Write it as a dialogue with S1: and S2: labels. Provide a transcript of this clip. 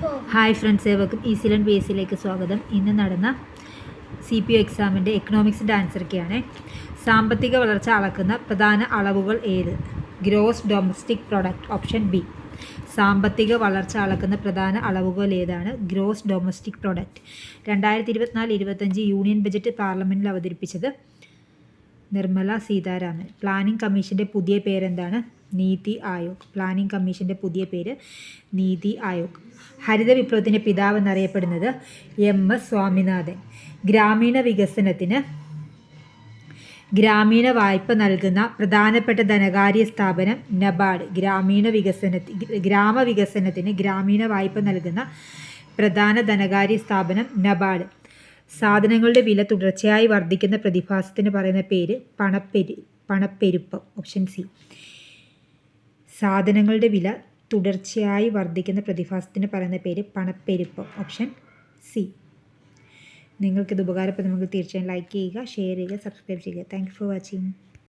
S1: Hi friends ഏവർക്കും ഈസിലൻ B എസിലേക്ക് സ്വാഗതം. ഇന്ന് നടന്ന സി പി ഒ എക്സാമിന്റെ എക്കണോമിക്സിന്റെ ആൻസറൊക്കെയാണ് സാമ്പത്തിക വളർച്ച അളക്കുന്ന പ്രധാന അളവുകൾ ഏത്? Gross domestic product option B സാമ്പത്തിക വളർച്ച അളക്കുന്ന പ്രധാന അളവുകൾ ഏതാണ്? ഗ്രോസ് ഡൊമസ്റ്റിക് പ്രൊഡക്റ്റ് രണ്ടായിരത്തി ഇരുപത്തിനാല് ഇരുപത്തഞ്ച് യൂണിയൻ ബജറ്റ് പാർലമെന്റിൽ അവതരിപ്പിച്ചത് നിർമ്മല സീതാരാമൻ. പ്ലാനിംഗ് കമ്മീഷന്റെ പുതിയ പേരെന്താണ്? നീതി ആയോഗ്. പ്ലാനിംഗ് കമ്മീഷന്റെ പുതിയ പേര് നീതി ആയോഗ്. ഹരിത വിപ്ലവത്തിന്റെ പിതാവ് എന്നറിയപ്പെടുന്നത് എം. എസ്. സ്വാമിനാഥൻ. ഗ്രാമീണ വികസനത്തിന് ഗ്രാമീണ വായ്പ നൽകുന്ന പ്രധാനപ്പെട്ട ധനകാര്യ സ്ഥാപനം നബാർഡ്. ഗ്രാമീണ വികസനത്തി ഗ്രാമവികസനത്തിന് ഗ്രാമീണ വായ്പ നൽകുന്ന പ്രധാന ധനകാര്യ സ്ഥാപനം നബാർഡ്. സാധനങ്ങളുടെ വില തുടർച്ചയായി വർദ്ധിക്കുന്ന പ്രതിഭാസത്തിന് പറയുന്ന പേര് പണപ്പെരു പണപ്പെരുപ്പം ഓപ്ഷൻ സി. സാധനങ്ങളുടെ വില തുടർച്ചയായി വർദ്ധിക്കുന്ന പ്രതിഭാസത്തിന് പറയുന്ന പേര് പണപ്പെരുപ്പം ഓപ്ഷൻ സി. നിങ്ങൾക്കിത് ഉപകാരപ്പെടുന്നെങ്കിൽ തീർച്ചയായും ലൈക്ക് ചെയ്യുക ഷെയർ ചെയ്യുക സബ്സ്ക്രൈബ് ചെയ്യുക. Thank for watching.